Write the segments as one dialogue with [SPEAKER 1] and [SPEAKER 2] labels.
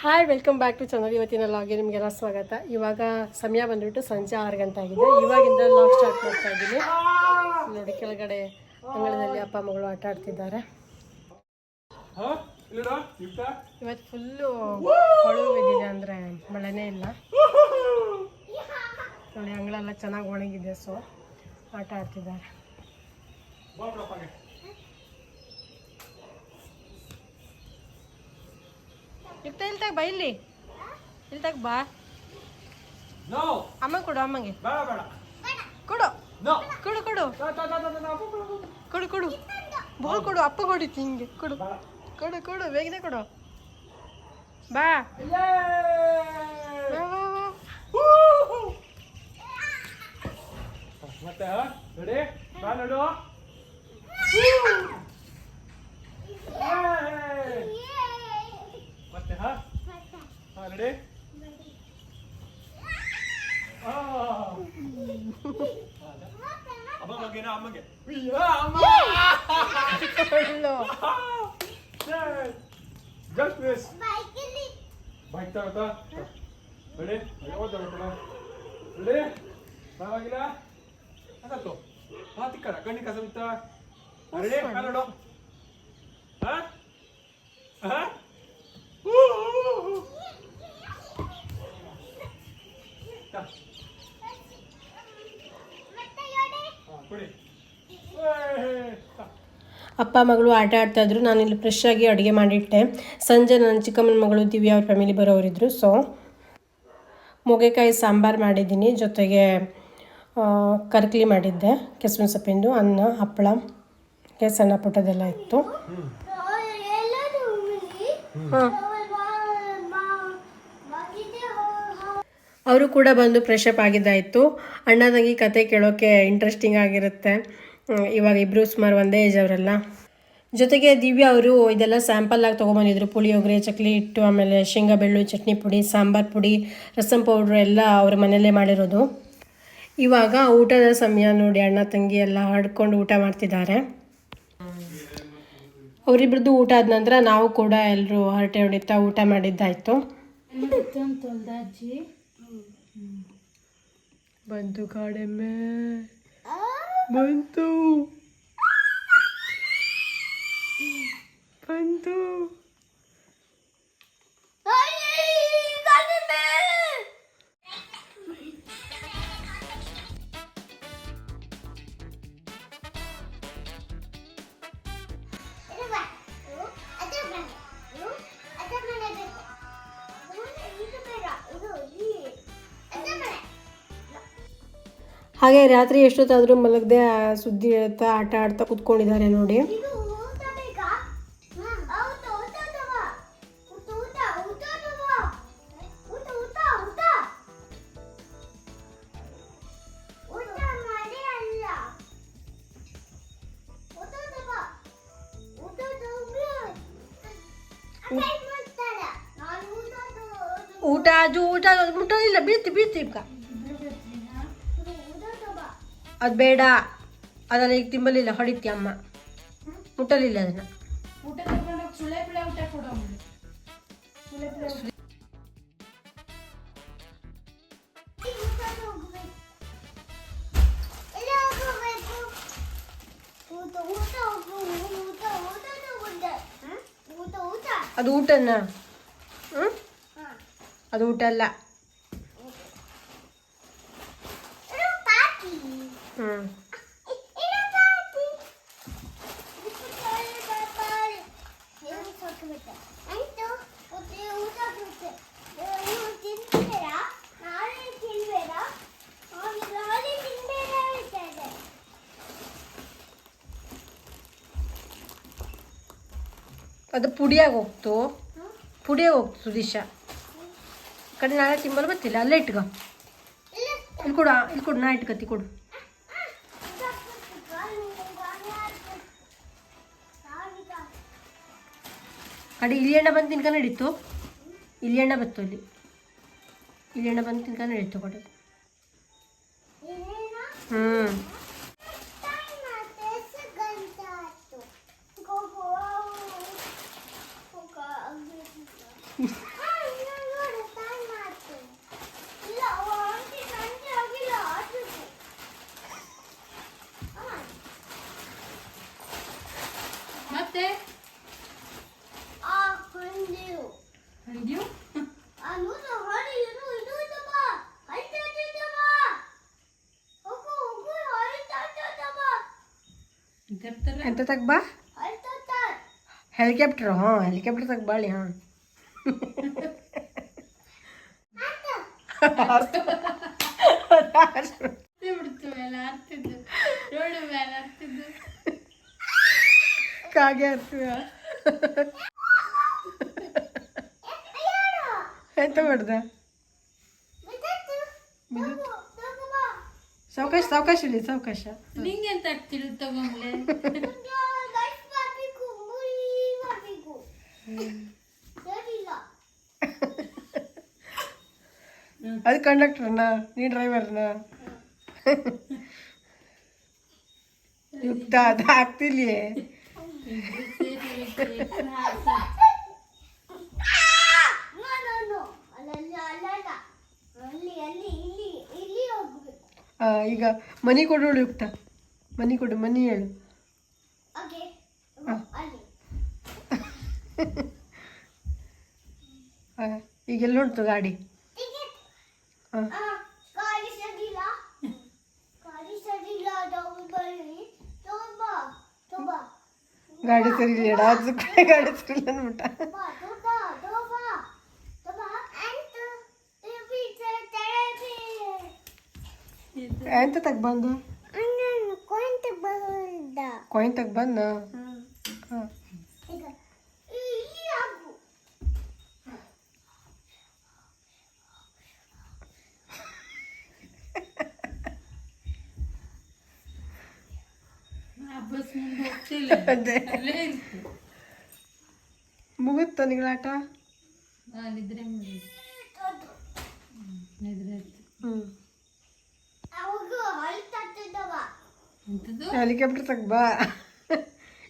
[SPEAKER 1] Hi welcome back to channel ಇವತ್ತಿನ ಲಾಗಿ ನಿಮಗೆಲ್ಲ ಸ್ವಾಗತ. ಇವಾಗ ಸಮಯ ಬಂದ್ಬಿಟ್ಟು ಸಂಜೆ ಆರು ಗಂಟೆ ಆಗಿದೆ. ಇವಾಗಿಂದ ಲಾಗ್ ಸ್ಟಾರ್ಟ್ ಮಾಡ್ತಾ ಇದ್ದೀನಿ. ನೋಡಿ, ಕೆಳಗಡೆ ಅಂಗಳದಲ್ಲಿ ಅಪ್ಪ ಮಗಳು ಆಟ ಆಡ್ತಿದ್ದಾರೆ. ಇವತ್ತು ಫುಲ್ಲು ಬಿದ್ದಿದೆ ಅಂದರೆ ಮಳೆನೇ ಇಲ್ಲ. ನೋಡಿ, ಅಂಗಳೆಲ್ಲ ಚೆನ್ನಾಗಿ ಒಣಗಿದೆ ಸೊ ಆಟ ಆಡ್ತಿದ್ದಾರೆ. ಇರ್ತಾ ಇಲ್ತಾಗ ಬಾ ಇಲ್ಲಿ. ಇಲ್ತಾಗ ಬಾ! ಅಮ್ಮ ಕೊಡು ಅಮ್ಮಂಗೆ. ಕೊಡು! ಕೊಡು ಕೊಡು. ಕೊಡು. ಕೊಡು ಬೋಲ್ ಕೊಡು ಅಪ್ಪ ಕೊಡಿ ಹಿಂಗೆ. ಕೊಡು. ಕೊಡು ಕೊಡು ಬೇಗನೆ ಕೊಡು. ಬಾ!
[SPEAKER 2] ಮತ್ತೆ ರೆಡಿ ಬಾ ನೋಡು Yay! ಮತ್ತೆ ಹಾ ಹಾ ಅಮ್ಮಗೆನಾ ಅಮ್ಮಗೆ ಅಮ್ಮ.
[SPEAKER 1] ಕೊಡ್ಲು.
[SPEAKER 2] ಜಸ್ಟ್ ಮಿಸ್ ಬೈಕ್ ತಗೋತಾ? ರೆಡಿ ಅಯ್ಯೋ ತಗೋತ ರೆಡಿ ಪರವಾಗಿಲ್ಲ. ಅದತ್ತು ಮಾತಿಕ್ಕಡ ಕಣ್ಣಿ ಕಸ ಬಿತ್ತ? ರೆಡಿ ನೋಡು. ಹಾ ಹಾ ಕೊಡಿ
[SPEAKER 1] ಅಪ್ಪ ಮಗಳು ಆಟ ಆಡ್ತಾ ಇದ್ರು. ನಾನು ಇಲ್ಲಿ ಫ್ರೆಶ್ ಆಗಿ ಅಡುಗೆ ಮಾಡಿಟ್ಟೆ. ಸಂಜೆ ನನ್ನ ಚಿಕ್ಕಮ್ಮನ ಮಗಳು ದಿವ್ಯಾ ಅವ್ರ ಫ್ಯಾಮಿಲಿ ಬರೋರಿದ್ರು. ಸೊ ಮೊಗೆಕಾಯಿ ಸಾಂಬಾರು ಮಾಡಿದ್ದೀನಿ. ಜೊತೆಗೆ ಕರ್ಕಲಿ ಮಾಡಿದ್ದೆ. ಕೆಸುವಿನ ಸೊಪ್ಪಿಂದು ಅನ್ನ ಹಪ್ಪಳ. ಸಣ್ಣ ಪುಟ್ಟದೆಲ್ಲ ಇತ್ತು. ಹಾಂ. ಅವರು ಕೂಡ ಬಂದು ಫ್ರೆಶಪ್ ಆಗಿದ್ದಾಯಿತು. ಅಣ್ಣ ತಂಗಿ ಕತೆ ಕೇಳೋಕ್ಕೆ ಇಂಟ್ರೆಸ್ಟಿಂಗ್ ಆಗಿರುತ್ತೆ. ಇವಾಗ ಇಬ್ಬರು ಸುಮಾರು ಒಂದೇ ಏಜ್ ಅವರೆಲ್ಲ. ಜೊತೆಗೆ ದಿವ್ಯಾ ಅವರು ಇದೆಲ್ಲ ಸ್ಯಾಂಪಲ್ ಆಗಿ ತೊಗೊಂಬಂದಿದ್ರು. ಪುಳಿಯೋಗರೆ ಚಕ್ಲಿ ಹಿಟ್ಟು, ಆಮೇಲೆ ಶೇಂಗಾ ಬೆಳ್ಳು ಚಟ್ನಿ ಪುಡಿ, ಸಾಂಬಾರ್ ಪುಡಿ, ರಸಂ ಪೌಡ್ರ್ ಎಲ್ಲ ಅವ್ರ ಮನೆಯಲ್ಲೇ ಮಾಡಿರೋದು. ಇವಾಗ ಊಟದ ಸಮಯ ನೋಡಿ ಅಣ್ಣ ತಂಗಿ ಎಲ್ಲ ಹಡ್ಕೊಂಡು ಊಟ ಮಾಡ್ತಿದ್ದಾರೆ. ಅವರಿಬ್ರದ್ದು ಊಟ ಆದ ನಂತರ ನಾವು ಕೂಡ ಎಲ್ಲರೂ ಹರಟೆ ಹೊಡಿತಾ ಊಟ ಮಾಡಿದ್ದಾಯಿತು. बंतु खाड़े में। बंतु बंतू ಹಾಗೆ ರಾತ್ರಿ ಎಷ್ಟೊತ್ತಾದರೂ ಮಲಗದೆ ಸುದ್ದಿ ಹೇಳ್ತಾ ಆಟ ಆಡ್ತಾ ಕುತ್ಕೊಂಡಿದ್ದಾರೆ ನೋಡಿ. ಊಟ ಅದು ಊಟ ಅದು ಮುಟ್ಟೋದಿಲ್ಲ ಬೀಳ್ತಿ ಬೀಳ್ತಿ ಈಗ ಅದು ಬೇಡ. ಅದನ್ನ ಈಗ ತಿಂಬಲಿಲ್ಲ. ಹೊಡಿತಿ ಅಮ್ಮ. ಮುಟ್ಟಲಿಲ್ಲ ಅದನ್ನ. ಅದು ಊಟನ? ಹ್ಮ್? ಅದು ಊಟ ಅಲ್ಲ ಹ್ಮ್ ಅದು ಪುಡಿಯಾಗಿ ಹೋಗ್ತು. ಪುಡಿಯಾಗಿ ಹೋಗ್ತು ಸುದೀಶ. ಕಡೆ ನಾಳೆ ತಿಂಬಲ್ ಬರ್ತಿಲ್ಲ ಅಲ್ಲೇ ಇಟ್ಕೊ. ಇಲ್ಲಿ ಕೊಡು ಇಲ್ಲಿ ಕೊಡು, ನಾ ಇಟ್ಕೊತಿ ಕೊಡು. ಕಡೆ ಇಲ್ಲಿ ಎಣ್ಣೆ ಬಂದು ತಿನ್ಕ ನಡೀತು ಇಲ್ಲಿ ಎಣ್ಣೆ ಬತ್ತು ಅಲ್ಲಿ ಇಲ್ಲಿ ಎಣ್ಣೆ ಬಂದು ತಿನ್ಕ ನಡೀತು ಕೊಡು ಹ್ಞೂ
[SPEAKER 3] Go, ಇದರ ತರ
[SPEAKER 1] ಎಂತ ತಗ್ಬಾ ಹೆಲಿಕಾಪ್ಟರ್ ಹಾಂ ಹೆಲಿಕಾಪ್ಟರ್ ತಗ್ಬಾಳಿ ಹಾಂ
[SPEAKER 3] ಬಿಡ್ತು ಮೇಲೆ ಹತ್ತಿದ್ದು ರೋಡ್ ಮೇಲೆ ಹತ್ತಿದ್ದು
[SPEAKER 1] ಕಾಗೆ ಹತ್ತುವ ಎಂತ ಮಾಡ್ದ ಸಾವಕಾಶ ಸಾವಕಾಶ ಇಲ್ಲಿ ಸಾವಕಾಶ
[SPEAKER 3] ನಿಂಗೆ ಎಂತ ಆಗ್ತಿರು ತಗೊಂಡ್ಲೆ
[SPEAKER 1] ಅದು ಕಂಡಕ್ಟರ್ನ ನೀ ಡ್ರೈವರ್ನ ಯುಕ್ತ ಅದು ಆಗ್ತಿಲ್ಲ ಈಗ ಮನಿ ಕೊಡೋಳು ಯುಕ್ತ. ಮನಿ ಕೊಡು ಮನಿ ಹೇಳು. ಈಗ ಎಲ್ಲಿ ಉಂಟು ಗಾಡಿ? ಹಾಂ ಗಾಡಿ ಸರಿ ಗಾಡಿ ಸರಿ ಅಂದ್ಬಿಟ್ಟ. ಎಂತ ತಗ ಬಂದು ಕಾಯಿನ್ ತಗ ಬಂದ ಹಾಂ
[SPEAKER 3] ಆ ಬಸ್ ಮುಂದೆ ಹೋಗ್ತಿಲ್ಲ
[SPEAKER 1] ಅದೇ
[SPEAKER 3] ಅಲ್ಲೇ ಇತ್ತು
[SPEAKER 1] ಮುಗುತ್ತ ನಿಗಳಾಟ
[SPEAKER 3] ಆ, ನಿದ್ರೆ ಮುಗೀತು. ಹ್ಮ್, ನಿದ್ರೆ ಆಯ್ತು.
[SPEAKER 1] ಹ್ಞೂ
[SPEAKER 3] ಎಂತದು
[SPEAKER 1] ಹೆಲಿಕಾಪ್ಟರ್ ತಗ ಬಾ.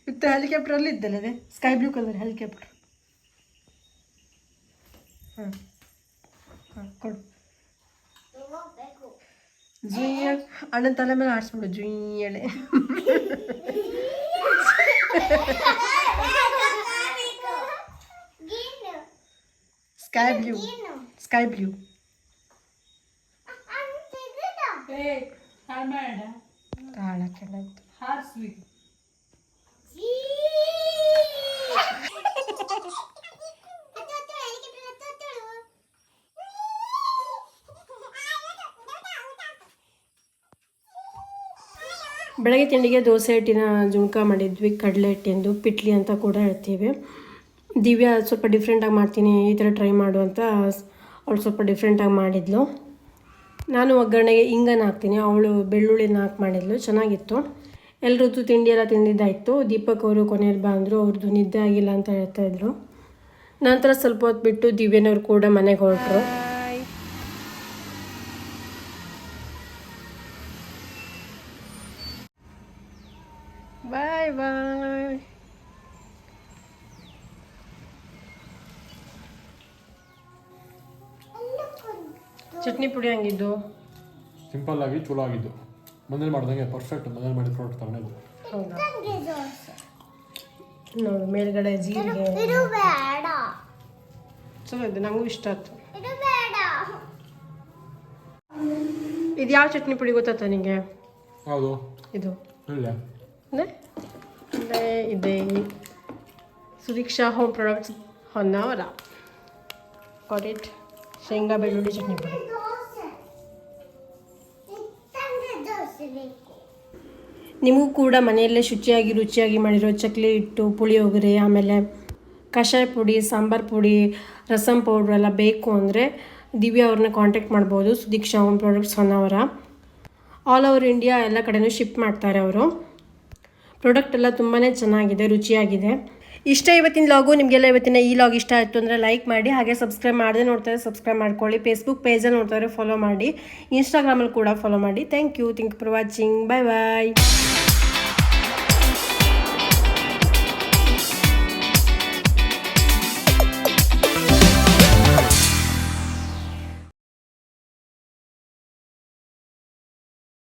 [SPEAKER 1] ಇತ್ತು ಹೆಲಿಕಾಪ್ಟರ್ ಅಲ್ಲಿ ಇದ್ದಲ್ಲ ಅದೇ? ಸ್ಕೈ ಬ್ಲೂ ಕಲರ್ ಹೆಲಿಕಾಪ್ಟರ್ ಹಾಂ. ಹಾಂ, ಕೊಡು. ಜುಯ್ ಅಣ್ಣನ ತಲೆ ಮೇಲೆ ಆಡಿಸ್ಬಿಡು ಜುಯ್ ಹೇಳಿ ಸ್ಕೈ ಬ್ಲೂ ಸ್ಕೈ ಬ್ಲೂ
[SPEAKER 3] ಏ ಹಾಳು ಮಾಡ
[SPEAKER 1] ಹಾಳಕ್ಕೆ ಬೆಳಗ್ಗೆ ತಿಂಡಿಗೆ ದೋಸೆ ಹಿಟ್ಟಿನ ಜುಣ್ಕ ಮಾಡಿದ್ವಿ ಕಡಲೆ ಹಿಟ್ಟಿಂದು ಪಿಟ್ಲಿ ಅಂತ ಕೂಡ ಹೇಳ್ತೀವಿ. ದಿವ್ಯಾ ಸ್ವಲ್ಪ ಡಿಫ್ರೆಂಟಾಗಿ ಮಾಡ್ತೀನಿ ಈ ಥರ ಟ್ರೈ ಮಾಡು ಅಂತ ಅವಳು ಸ್ವಲ್ಪ ಡಿಫ್ರೆಂಟಾಗಿ ಮಾಡಿದ್ಲು. ನಾನು ಒಗ್ಗರಣೆಗೆ ಇಂಗನ ಹಾಕ್ತೀನಿ. ಅವಳು ಬೆಳ್ಳುಳ್ಳಿನ ಹಾಕಿ ಮಾಡಿದ್ಲು, ಚೆನ್ನಾಗಿತ್ತು. ಎಲ್ರದ್ದು ತಿಂಡಿ ಎಲ್ಲ ತಿಂದಿದ್ದಾಯಿತು. ದೀಪಕ್ ಅವರು ಕೊನೆಯಲ್ಲಿ ಬಂದರು, ಅವ್ರದ್ದು ನಿದ್ದೆ ಆಗಿಲ್ಲ ಅಂತ ಹೇಳ್ತಾ ಇದ್ರು. ನಂತರ ಸ್ವಲ್ಪ ಹೊತ್ತು ಬಿಟ್ಟು ದಿವ್ಯನವ್ರು ಕೂಡ ಮನೆಗೆ ಹೊರಟರು. ಚಟ್ನಿ ಪುಡಿ ಹಂಗಿದ್ದು?
[SPEAKER 2] ಸಿಂಪಲ್ ಆಗಿ ಚಲೋ ಆಗಿದ್ದು ಮನೇಲಿ ಮಾಡ್ದಂಗೆ ಪರ್ಫೆಕ್ಟ್ ಮನೇಲಿ ಮಾಡಿದ ಪ್ರಾಡಕ್ಟ್
[SPEAKER 1] ಹೌದಾ? ನೋಡು ಮೇಲ್ಗಡೆ ಜೀರಿಗೆ. ಚಲೋ ಇದೆ ನಂಗೂ ಇಷ್ಟ ಆಯ್ತು. ಇದು ಯಾವ ಚಟ್ನಿ ಪುಡಿ ಗೊತ್ತಾತ ನಿಂಗೆ?
[SPEAKER 2] ಹೌದು
[SPEAKER 1] ಇದು.
[SPEAKER 2] ಇಲ್ಲ.
[SPEAKER 1] ಅಂದರೆ ಇದೆ ಸುದೀಕ್ಷಾ ಹೋಮ್ ಪ್ರಾಡಕ್ಟ್ಸ್ ಹೊನ್ನಾವರ. ಕಾಟ್ ಶೇಂಗಾ ಬೆಳ್ಳುಳ್ಳಿ ಚಟ್ನಿ ಪುಡಿ. ನಿಮಗೂ ಕೂಡ ಮನೆಯಲ್ಲೇ ಶುಚಿಯಾಗಿ, ರುಚಿಯಾಗಿ ಮಾಡಿರೋ ಚಕ್ಲಿ ಹಿಟ್ಟು ಪುಳಿಯೋಗರೆ ಆಮೇಲೆ ಕಷಾಯ ಪುಡಿ, ಸಾಂಬಾರ್ ಪುಡಿ, ರಸಂ ಪೌಡ್ರ್ ಎಲ್ಲ ಬೇಕು ಅಂದರೆ ದಿವ್ಯ ಅವ್ರನ್ನ ಕಾಂಟ್ಯಾಕ್ಟ್ ಮಾಡ್ಬೋದು. Sudeeksha home products Honnavara. All over India ಎಲ್ಲ ಕಡೆಯೂ ಶಿಪ್ ಮಾಡ್ತಾರೆ ಅವರು. ಪ್ರಾಡಕ್ಟ್ ಎಲ್ಲ ತುಂಬಾ ಚೆನ್ನಾಗಿದೆ, ರುಚಿಯಾಗಿದೆ. ಇಷ್ಟ ಇವತ್ತಿನ ಲಾಗು, ನಿಮಗೆಲ್ಲ ಇವತ್ತಿನ ಈ ಲಾಗ್ ಇಷ್ಟ ಆಯಿತು ಅಂದರೆ ಲೈಕ್ ಮಾಡಿ, ಹಾಗೆ ಸಬ್ಸ್ಕ್ರೈಬ್ ಮಾಡದೆ ನೋಡ್ತಾರೆ ಸಬ್ಸ್ಕ್ರೈಬ್ ಮಾಡ್ಕೊಳ್ಳಿ. ಫೇಸ್ಬುಕ್ ಪೇಜಲ್ಲಿ ನೋಡ್ತಾರೆ ಫಾಲೋ ಮಾಡಿ. ಇನ್ಸ್ಟಾಗ್ರಾಮಲ್ಲಿ ಕೂಡ ಫಾಲೋ ಮಾಡಿ. Thank you think for watching bye bye